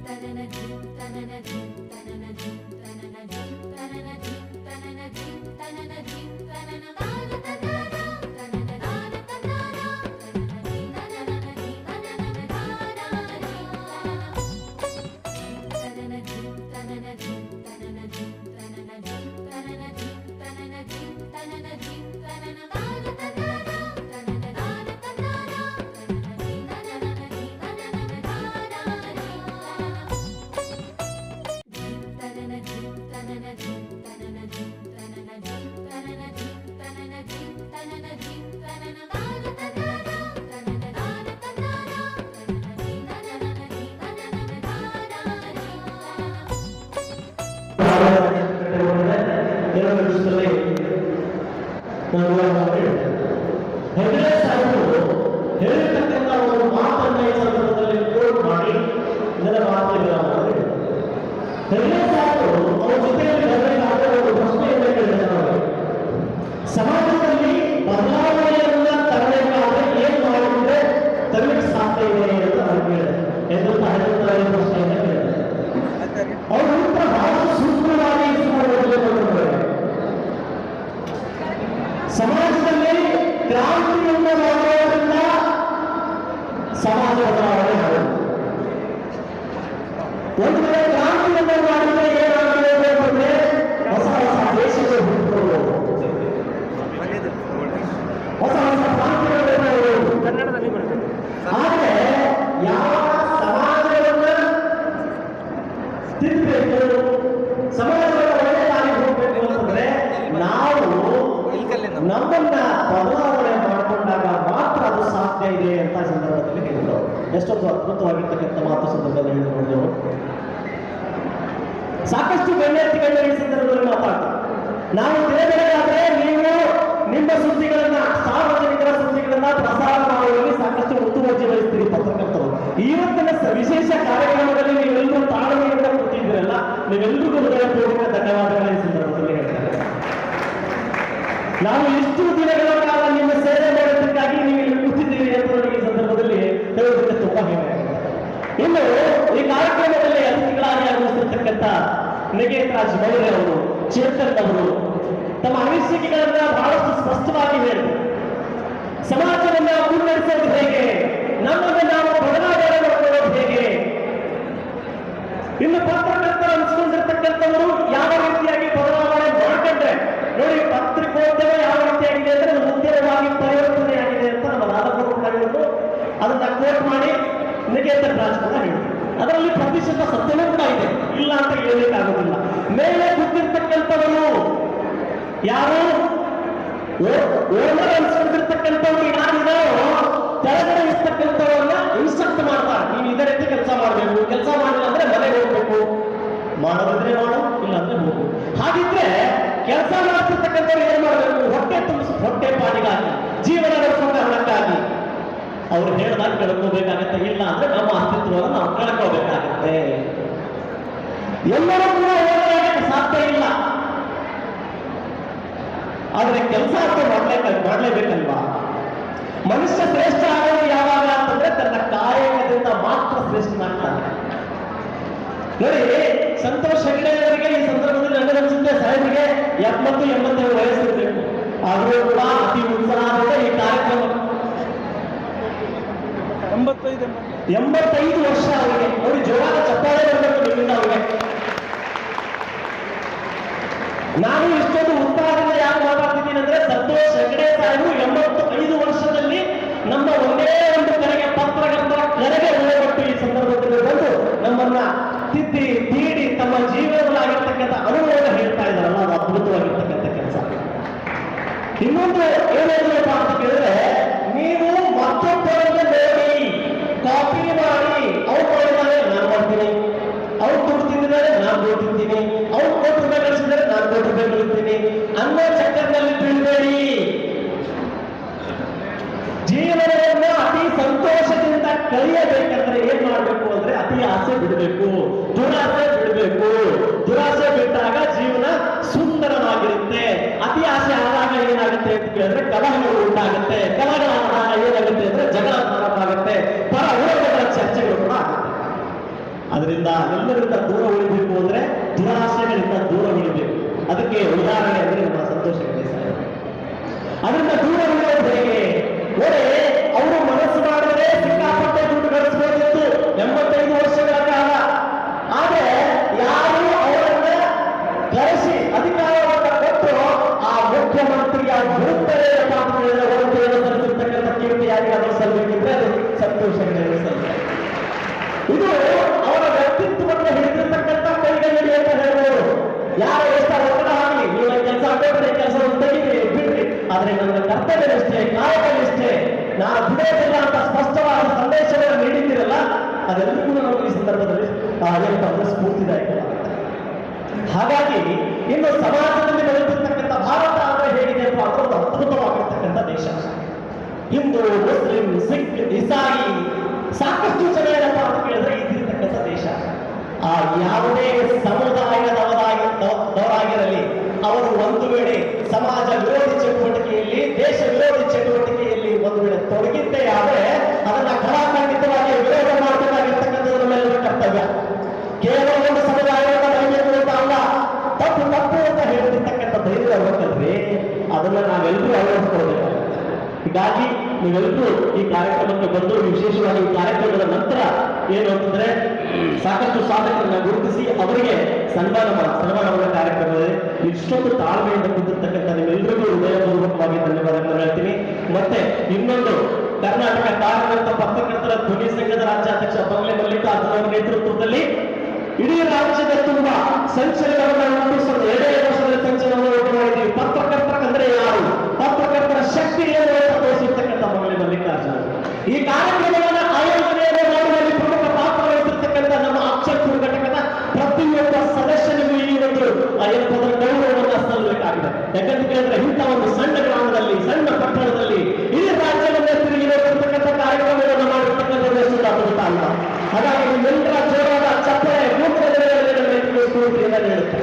Ta-na-na-dee, ta-na-na-dee, ta-na-na-dee, ta-na-na-dee, ta-na-na-dee, ta-na-na-dee, ta-na-na-dee, ta-na-na-dee, ta-na-na-dee, ಸಮಾಜದಲ್ಲಿ ಬದಲಾವಣೆಯನ್ನ ತರಬೇಕಾದ್ರೆ ಏನ್ ಮಾಡಿದ್ರೆ ತರಲಿಕ್ಕೆ ಸಾಧ್ಯ ಇದೆ ಅಂತ ನಾನು ಕೇಳಿದೆ ಎಂದು ಪ್ರಶ್ನೆಯನ್ನ ಕೇಳಿದೆ ಅವರು ಸಮಾಜದಲ್ಲಿ ಕ್ರಾಂತಿಯನ್ನ ಮಾಡುವುದರಿಂದ ಸಮಾಜ ಬದಲಾವಣೆ ಒಂದು ತಿದ್ದಬೇಕು ಸಮಾಜದ ಒಳ್ಳೆ ದಾರಿಗೆ ಹೋಗ್ಬೇಕು ಅಂತಂದ್ರೆ ನಾವು ನಮ್ಮನ್ನ ಬದಲಾವಣೆ ಮಾಡಿಕೊಂಡಾಗ ಮಾತ್ರ ಅದು ಸಾಧ್ಯ ಇದೆ ಅಂತ ಸಂದರ್ಭದಲ್ಲಿ ಹೇಳಿದ್ರು. ಎಷ್ಟೊಂದು ಅದ್ಭುತವಾಗಿರ್ತಕ್ಕಂಥ ಮಾತು ಸಂದರ್ಭದಲ್ಲಿ ಹೇಳಿದ್ರು ಸಾಕಷ್ಟು ಗಣ್ಯತಿ ಗಣ್ಯರು ಈ ಸಂದರ್ಭದಲ್ಲಿ ಮಾತಾಡ್ತಾರೆ. ನಾವು ತಿಳಿದಾದ್ರೆ ನೀವು ನಿಮ್ಮ ಸುದ್ದಿಗಳನ್ನ, ಸಾರ್ವಜನಿಕರ ಸುದ್ದಿಗಳನ್ನ ಪ್ರಸಾರ ಮಾಡುವಲ್ಲಿ ಸಾಕಷ್ಟು ಮುತುವರ್ಜಿ ವಹಿಸ್ತೀರಿ ಪತ್ರಕರ್ತರು. ಇವತ್ತಿನ ವಿಶೇಷ ಕಾರ್ಯಕ್ರಮದಲ್ಲಿ ನೀವೆಲ್ಲರೂ ತಾಳ್ಮೆಯಿಂದ ಕೂತಿದ್ದೀರಲ್ಲ ನೀವೆಲ್ಲರಿಗೂ ಹೃದಯಪೂರ್ವಕ ಧನ್ಯವಾದಗಳ ಈ ಸಂದರ್ಭದಲ್ಲಿ ನಾನು ಎಷ್ಟು ದಿನಗಳ ಕಾಲ ನಿಮ್ಮ ಸೇವೆ ಮಾಡೋದಕ್ಕಾಗಿ ನೀವು ಇಲ್ಲಿ ಕೂತಿದ್ದೀರಿ ಅಂತ ನನಗೆ ಈ ಸಂದರ್ಭದಲ್ಲಿ ಹೇಳೋದಕ್ಕೆ ತುಂಬಾ ಹೆಮ್ಮೆ. ಇನ್ನು ಈ ಕಾರ್ಯಕ್ರಮದಲ್ಲಿ ಅತಿಥಿಗಳಾಗಿ ಆಗಮಿಸಿರ್ತಕ್ಕಂಥ ನಿಕೇತ್ ರಾಜ್ ಮೌರ್ಯ ಅವರು, ಚೇತನ್ ಅವರು, ತಮ್ಮ ಅನಿಸಿಕೆಗಳನ್ನ ಬಹಳಷ್ಟು ಸ್ಪಷ್ಟವಾಗಿ ಹೇಳಿದರು ಸಮಾಜವನ್ನ ಮುನ್ನಡೆಸೋದು ಹೇಗೆ? ನಮ್ಮನ್ನು ನಾವು ಬದಲಾವಣೆ ಇನ್ನು ಪತ್ರಕರ್ತರ ಅನ್ಸ್ಕೊಂಡಿರ್ತಕ್ಕಂಥವರು ಯಾವ ರೀತಿಯಾಗಿ ಬದಲಾವಣೆ ಮಾಡ್ಕೊಂಡ್ರೆ? ನೋಡಿ, ಪತ್ರಿಕೋದ್ಯಮ ಯಾವ ರೀತಿಯಾಗಿದೆ ಅಂದ್ರೆ ಅದು ಉದ್ಯಮವಾಗಿ ಪರಿವರ್ತನೆ ಆಗಿದೆ ಅಂತ ನಮ್ಮ ನಾಲ್ಕು ಹೇಳಿದ್ರು ಅದನ್ನ ಕೋಟ್ ಮಾಡಿ ನಿಕೇತನ್ ರಾಜ್ ಕೂಡ ಅದರಲ್ಲಿ ಪ್ರತಿಶತ ಸತ್ಯವೂ ಕೂಡ ಇದೆ. ಇಲ್ಲ ಅಂತ ಹೇಳಲಿಕ್ಕಾಗೋದಿಲ್ಲ. ಮೇಲೆ ಕೂತಿರ್ತಕ್ಕಂಥವರು ಯಾರು? ಓನರ್ ಅನ್ಸ್ಕೊಂಡಿರ್ತಕ್ಕಂಥವ್ರು ಯಾರಿದಾರೋ ಕೆಳಗಡೆ ಇರ್ತಕ್ಕಂಥವ್ರನ್ನ ಇನ್ಸ್ಟ್ರಕ್ಟ್ ಮಾಡ್ತಾರೆ ನೀವು ಇದೇ ರೀತಿ ಕೆಲಸ ಮಾಡಬೇಕು ಕೆಲಸ ಮಾಡಿಲ್ಲ ಅಂದ್ರೆ ಮನೆಗೆ ಹೋಗ್ಬೇಕು ಮಾಡೋದಿದ್ರೆ ಮಾಡು ಇಲ್ಲ ಅಂದ್ರೆ ಹೋಗು. ಹಾಗಿದ್ರೆ ಕೆಲಸ ಮಾಡ್ತಿರ್ತಕ್ಕಂಥವ್ರು ಏನ್ ಮಾಡಬೇಕು? ಹೊಟ್ಟೆ ತುಂಬಿಸ, ಹೊಟ್ಟೆ ಪಾಡಿಗಾಗಿ ಜೀವನ ನಡೆಸೋಕೆ ಹಣಕ್ಕಾಗಿ. ಅವ್ರು ಹೇಳ್ದಾಗ ಕಳ್ಕೋಬೇಕಾಗತ್ತೆ. ಇಲ್ಲ ಅಂದ್ರೆ ನಮ್ಮ ಅಸ್ತಿತ್ವವನ್ನು ನಾವು ಕಳ್ಕೋಬೇಕಾಗತ್ತೆ. ಎಲ್ಲರೂ ಕೂಡ ಸಾಧ್ಯ ಇಲ್ಲ. ಆದ್ರೆ ಕೆಲಸ ಅಂತ ಮಾಡ್ಲೇಕ ಮಾಡ್ಲೇಬೇಕಲ್ವಾ? ಮನುಷ್ಯ ಶ್ರೇಷ್ಠ ಆಗೋದು ಯಾವಾಗ ಅಂತಂದ್ರೆ ತನ್ನ ಕಾಯಕದಿಂದ ಮಾತ್ರ ಶ್ರೇಷ್ಠನಾಗ್ತಾನೆ. ನೋಡಿ ಸಂತೋಷ್ ಹೆಗಡೆ ಈ ಸಂದರ್ಭದಲ್ಲಿ ನನಗನ್ಸುತ್ತೆ ಸಾಹೇಬರಿಗೆ ಎಪ್ಪತ್ತು ಎಂಬತ್ತೇಳು ವಯಸ್ಸಿರಬೇಕು ಆದರೂ ಕೂಡ ಅತಿ ಉತ್ಸಾಹದಿಂದ ಈ ಕಾರ್ಯಕ್ರಮ ಎಂಬತ್ತೈದು. ಎಂಬತ್ತೈದು ವರ್ಷ ಕೇಳಿದ್ರೆ ಕಲಹಗಳು ಉಂಟಾಗುತ್ತೆ. ಕಲಹಗಳ ಆಧಾರ ಏನಾಗುತ್ತೆ ಅಂದ್ರೆ ಜಗಳ ಆಗುತ್ತೆ ಪರ ವಿರೋಧಗಳ ಚರ್ಚೆಗಳು ಕೂಡ ಆಗುತ್ತೆ. ಅದರಿಂದ ಎಲ್ಲರಿಂದ ದೂರ ಉಳಿಬೇಕು ಅಂದ್ರೆ ದುರಾಶೆಗಳಿಂದ ದೂರ ಉಳಿಬೇಕು. ಅದಕ್ಕೆ ಉದಾಹರಣೆ ಅಂದ್ರೆ ನಮ್ಮ ಸಂತೋಷ ಅದರಿಂದ ದೂರ ಉಳಿಯೋದು ಹೇಗೆ? ಒಳ್ಳೆ, ಅವರು ಮನಸ್ಸು ಮಾಡಿದ್ರೆ ಸಿಕ್ಕಾಪಟ್ಟೆ ದುಡ್ಡು ಗಳಿಸಬೇಕಿತ್ತು ಎಂಬತ್ತೈದು ವರ್ಷಗಳ ಕಾಲ. ಆದರೆ ಯಾರು ಅವರನ್ನ ಕರೆಸಿ ಅಧಿಕಾರ ಬರುತ್ತದೆ ಎಂಬ ಹೊರತು ಸಲ್ಲಿಸತಕ್ಕಂಥ ಕೀರ್ತಿ ಅವರು ಸಲ್ಲಬೇಕಿದ್ರೆ ಅದು ಸಂತೋಷಗಳಿಗೆ ಇದು ಅವರ ವ್ಯಕ್ತಿತ್ವವನ್ನು ಹಿಡಿದಿರ್ತಕ್ಕಂಥ ಕೈಗೈಯಲ್ಲಿ ಅಂತ ಹೇಳ್ಬೋದು. ಯಾರು ಎಷ್ಟು ಒತ್ತಡ ಆಗಲಿ, ನೀವು ಕೆಲಸ ಅಂತ ಕೆಲಸ ತೆಗಿರಿ ಬಿಡ್ರಿ. ಆದ್ರೆ ನನ್ನ ಕರ್ತವ್ಯನಿಷ್ಠೆ ಕಾಯಕನಿಷ್ಠೆ ನಾನು ಬಿಡೋದಿಲ್ಲ ಅಂತ ಸ್ಪಷ್ಟವಾದ ಸಂದೇಶವನ್ನು ನೀಡಿದ್ದೀರಲ್ಲ, ಅದೆಲ್ಲರಿಗೂ ನಮಗೆ ಈ ಸಂದರ್ಭದಲ್ಲಿ ಏನಪ್ಪ ಸ್ಫೂರ್ತಿದಾಯಕವಾಗುತ್ತೆ. ಹಾಗಾಗಿ, ಇನ್ನು ಸಮಾಜದಲ್ಲಿ ಬೆಳೆದಿರ್ತಕ್ಕಂಥ ಭಾರತ ಅದ್ಭುತವಾಗಿರ್ತಕ್ಕಂಥ ದೇಶ. ಹಿಂದೂ, ಮುಸ್ಲಿಂ, ಸಿಖ್, ಇಸಾಯಿ, ಸಾಕಷ್ಟು ಜನ ಏನಪ್ಪ ಅಂತ ಕೇಳಿದ್ರೆ ಇದ್ದಿರ್ತಕ್ಕಂಥ ದೇಶ. ಆ ಯಾವುದೇ ಸಮುದಾಯದವರಾಗಿರಲಿ ದವರಾಗಿರಲಿ, ಅವರು ಒಂದು ವೇಳೆ ಸಮಾಜ ವಿರೋಧಿ ಚಟುವಟಿಕೆಯಲ್ಲಿ, ದೇಶ ವಿರೋಧಿ ಚಟುವಟಿಕೆಯಲ್ಲಿ ಒಂದು ವೇಳೆ ತೊಡಗಿದ್ದೇ ಆದರೆ ಅದನ್ನ ಹೀಗಾಗಿ ನೀವೆಲ್ಲರೂ ಈ ಕಾರ್ಯಕ್ರಮಕ್ಕೆ ಬಂದು ವಿಶೇಷವಾಗಿ ಈ ಕಾರ್ಯಕ್ರಮದ ನಂತರ ಏನು ಅಂತಂದ್ರೆ ಸಾಕಷ್ಟು ಸಾಧಕರನ್ನ ಗುರುತಿಸಿ ಅವರಿಗೆ ಸನ್ಮಾನ ಮಾಡಿ ಸನ್ಮಾನಗಳ ಕಾರ್ಯಕ್ರಮದಲ್ಲಿ ಇಷ್ಟೊಂದು ತಾಳ್ಮೆಯಿಂದ ಕುಂದಿರ್ತಕ್ಕಂಥ ನಿಮ್ಮೆಲ್ಲರಿಗೂ ಹೃದಯಪೂರ್ವಕವಾಗಿ ಧನ್ಯವಾದಗಳನ್ನು ಹೇಳ್ತೀನಿ. ಮತ್ತೆ ಇನ್ನೊಂದು ಕರ್ನಾಟಕ ಕಾರ್ಯಕರ್ತ ಪತ್ರಕರ್ತರ ಧ್ವನಿ ಸಂಘದ ರಾಜ್ಯಾಧ್ಯಕ್ಷ ಬಂಗ್ಲೆ ಮಲ್ಲಿಕಾರ್ಜುನ ನೇತೃತ್ವದಲ್ಲಿ ಇಡೀ ರಾಜ್ಯದ ತುಂಬಾ ಸಂಚಲನವನ್ನು ಉಂಟು ಸರ್ ಎರಡೇ ವರ್ಷದಲ್ಲಿ ಸಂಚಲನವನ್ನು ಉಂಟು ಮಾಡಿದ್ದೀವಿ ಪತ್ರಕರ್ತರಂದ್ರೆ ಯಾರು ಪತ್ರಕರ್ತರ ಶಕ್ತಿ ಏನು ಅಂತ ತೋರಿಸಿರ್ತಕ್ಕಂಥ ಮಗಳೇ ಮಲ್ಲಿಕಾರ್ಜುನ ಈ ಕಾರ್ಯಕ್ರಮವನ್ನು ಆಯೋಜನೆಯನ್ನು ಮಾಡುವಲ್ಲಿ ಪ್ರಮುಖ ಪಾತ್ರ ವಹಿಸಿರ್ತಕ್ಕಂಥ ನಮ್ಮ ಅಕ್ಷರಪುರ ಘಟಕದ ಪ್ರತಿಯೊಬ್ಬ ಸದಸ್ಯನಿಗೂ ಈ ಒಂದು ಆ ಏನಪ್ಪ ಅಂದ್ರೆ ಗೌರವವನ್ನು ಸಲ್ಲಬೇಕಾಗಿದೆ ಯಾಕಂತ ಕೇಳಿದ್ರೆ ಇಂಥ ಒಂದು ಸಣ್ಣ ಗ್ರಾಮದಲ್ಲಿ, ಸಣ್ಣ ಪಟ್ಟಣದಲ್ಲಿ ಇಡೀ ರಾಜ್ಯವನ್ನೇ ತಿರುಗಿ ನೋಡಿರ್ತಕ್ಕಂಥ ಕಾರ್ಯಕ್ರಮವನ್ನು ಮಾಡಿರ್ತಕ್ಕಂಥ ಅಲ್ಲ. ಹಾಗಾಗಿ ನಿಮ್ಮೆಲ್ಲರ ಜೋರಾದ ಚಪ್ಪಳೆ ಸ್ಫೂರ್ತಿಯಿಂದ ನೀಡುತ್ತೆ.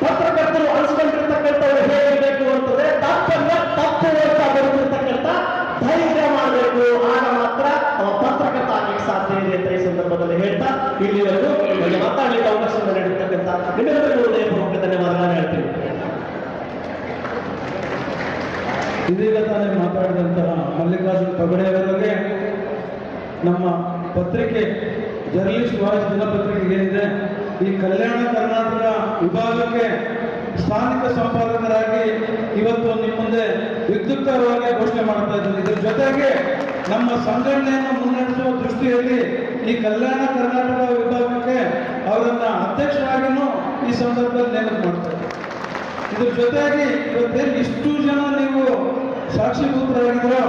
ಪತ್ರಕರ್ತರು ಅನಿಸ್ಕೊಂಡಿರ್ತಕ್ಕಂಥವ್ರು ಹೇಗಿರಬೇಕು ಅಂತಂದ್ರೆ, ತಪ್ಪನ್ನ ತಪ್ಪು ಅಂತ ಬರುತ್ತಿರ್ತಕ್ಕಂಥ ಧೈರ್ಯ ಮಾಡಬೇಕು. ಆಗ ಮಾತ್ರ ಅವ ಪತ್ರಕರ್ತ ಆಗ್ಲಿಕ್ಕೆ ಸಾಧ್ಯ ಇದೆ ಅಂತ ಈ ಸಂದರ್ಭದಲ್ಲಿ ಹೇಳ್ತಾ ಇಲ್ಲಿವರೆಗೂ ಮಾತಾಡಲಿಕ್ಕೆ ಅವಕಾಶವನ್ನು ಅವಕಾಶ ನೀಡಿರ್ತಕ್ಕಂಥ ನಿಮ್ಮೆಲ್ಲರಿಗೂ ಹೃದಯಪೂರ್ವಕ ಧನ್ಯವಾದಗಳನ್ನು ಹೇಳ್ತೀನಿ ಇದೀಗ ತಾನೇ ಮಾತಾಡಿದಂತಹ ಮಲ್ಲಿಕಾರ್ಜುನ್ ಅವರಲ್ಲಿ ನಮ್ಮ ಪತ್ರಿಕೆ ಜರ್ನಲಿಸ್ಟ್ ವಾಯ್ಸ್ ದಿನಪತ್ರಿಕೆ ಏನಿದೆ ಈ ಕಲ್ಯಾಣ ಕರ್ನಾಟಕ ವಿಭಾಗಕ್ಕೆ ಸ್ಥಾನಿಕ ಸಂಪಾದಕರಾಗಿ ಇವತ್ತು ನಿಮ್ಮ ಮುಂದೆ ವಿದ್ಯುಕ್ತವಾಗಿ ಘೋಷಣೆ ಮಾಡ್ತಾ ಇದ್ದೀನಿ ಇದ್ರ ಜೊತೆಗೆ ನಮ್ಮ ಸಂಘಟನೆಯನ್ನು ಮುನ್ನಡೆಸುವ ದೃಷ್ಟಿಯಲ್ಲಿ ಈ ಕಲ್ಯಾಣ ಕರ್ನಾಟಕ ವಿಭಾಗಕ್ಕೆ ಅವರನ್ನ ಅಧ್ಯಕ್ಷರಾಗಿನೂ ಈ ಸಂದರ್ಭದಲ್ಲಿ ನೇಮಕ ಮಾಡ್ತಾರೆ ಇದ್ರ ಜೊತೆಗೆ ಇವತ್ತೇನು ಇಷ್ಟು ಜನ ನೀವು ಸಾಕ್ಷಿಭೂತರಾಗಿದ್ದೀರೋ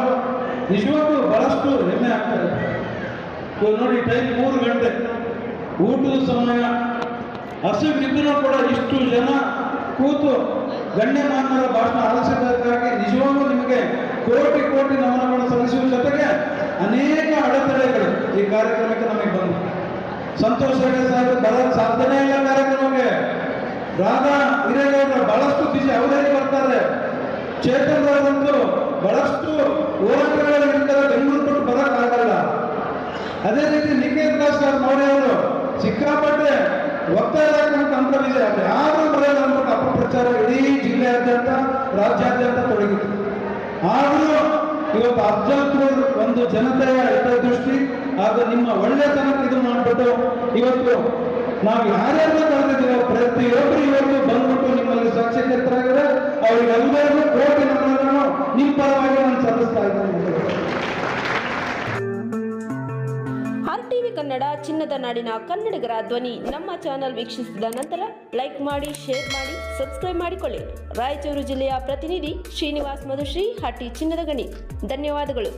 ನಿಜವಾಗ್ಲೂ ಬಹಳಷ್ಟು ಹೆಮ್ಮೆ ಆಗ್ತದೆ ಇವಾಗ ನೋಡಿ, ಟೈಮ್ ಮೂರು ಗಂಟೆ. ಊಟದ ಸಮಯ. ಹಸಿವಿದ್ರೂ ಕೂಡ ಇಷ್ಟು ಜನ ಕೂತು ಗಣ್ಯಮಾನ್ಯರ ಭಾಷಣ ಆಲಿಸಿದ್ದಕ್ಕಾಗಿ ನಿಜವಾಗ್ಲೂ ನಿಮಗೆ ಕೋಟಿ ಕೋಟಿ ನಮನಗಳನ್ನು ಸಲ್ಲಿಸುವ ಜೊತೆಗೆ ಅನೇಕ ಅಡೆತಡೆಗಳು ಈ ಕಾರ್ಯಕ್ರಮಕ್ಕೆ ನಮಗೆ ಬಂದು ಸಂತೋಷ ಸಾಧನೆ ಇಲ್ಲ ಕಾರ್ಯಕ್ರಮಕ್ಕೆ. ರಾಧಾ ಹಿರೇಗೌಡರ ಬಹಳಷ್ಟು ಬಿಸಿ. ಅವರೇ ರಾವಂತೂ ಬಹಳಷ್ಟು ಹೋರಾಟಗಳಿಂದ ಬೆಂಗಳೂರು ಬೆಂಗಳೂರು ಬಿಟ್ಟು ಆಗಲ್ಲ ಅದೇ ರೀತಿ ನಿಖೇತ್ ಸರ್ ನೋಡಿ ಅವರು ಸಿಕ್ಕಾಪಟ್ಟೆ ಒತ್ತಾಯ ತಂತ್ರವಿದೆ ಅದು ಯಾರು ಬರಲ್ಲ ಅಂದ್ಬಿಟ್ಟು ಅಪಪ್ರಚಾರ ಇಡೀ ಜಿಲ್ಲೆಯಾದ್ಯಂತ, ರಾಜ್ಯಾದ್ಯಂತ ತೊಡಗಿತ್ತು. ಆದರೂ ಇವತ್ತು ಅಬ್ಜಾಪುರ್ ಒಂದು ಜನತೆಯ ಹಿತದೃಷ್ಟಿ ಹಾಗೂ ನಿಮ್ಮ ಒಳ್ಳೆತನಕ್ಕೆ ಇದು ಮಾಡಿಬಿಟ್ಟು ಇವತ್ತು ನಾವು ಯಾರ್ಯಾರನ್ನ ಕರೆದಿದ್ದೀವೋ ಪ್ರತಿಯೊಬ್ಬರು ಇವತ್ತು ಬಂದ್ಬಿಟ್ಟು ನಿಮ್ಮಲ್ಲಿ ಸಾಕ್ಷೀಕರ್ತರಾಗಿದೆ ಅವರಿಗೆಲ್ಲರಿಗೂ ಕೋಟಿ ನಮ್ಮನ್ನು ನಿಮ್ಮ ಪರವಾಗಿ ನಾನು ಸಲ್ಲಿಸ್ತಾ ಇದ್ದೇನೆ ಟಿವಿ ಕನ್ನಡ, ಚಿನ್ನದ ನಾಡಿನ ಕನ್ನಡಿಗರ ಧ್ವನಿ ನಮ್ಮ ಚಾನೆಲ್ ವೀಕ್ಷಿಸಿದ ನಂತರ ಲೈಕ್ ಮಾಡಿ, ಶೇರ್ ಮಾಡಿ, ಸಬ್ಸ್ಕ್ರೈಬ್ ಮಾಡಿಕೊಳ್ಳಿ. ರಾಯಚೂರು ಜಿಲ್ಲೆಯ ಪ್ರತಿನಿಧಿ ಶ್ರೀನಿವಾಸ್ ಮಧುಶ್ರೀ ಹಟ್ಟಿ ಚಿನ್ನದ ಗಣಿ. ಧನ್ಯವಾದಗಳು.